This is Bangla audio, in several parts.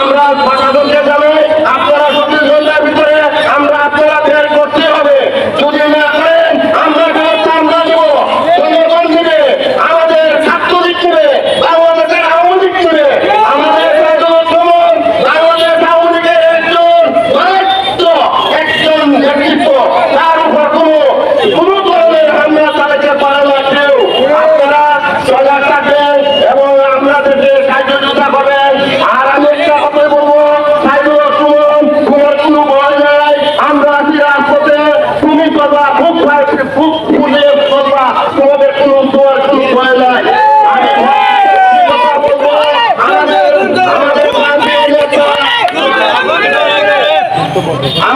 আমরা প্রশাসনকে জানাই কোথায় বুক ফুলে কথা তোমাদের কোনো দোয়ার কোনো ভয় নাই আমাদের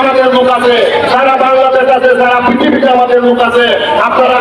আমাদের লোক আছে সারা বাংলাদেশ আছে সারা পৃথিবীতে আমাদের লোক আছে। আপনারা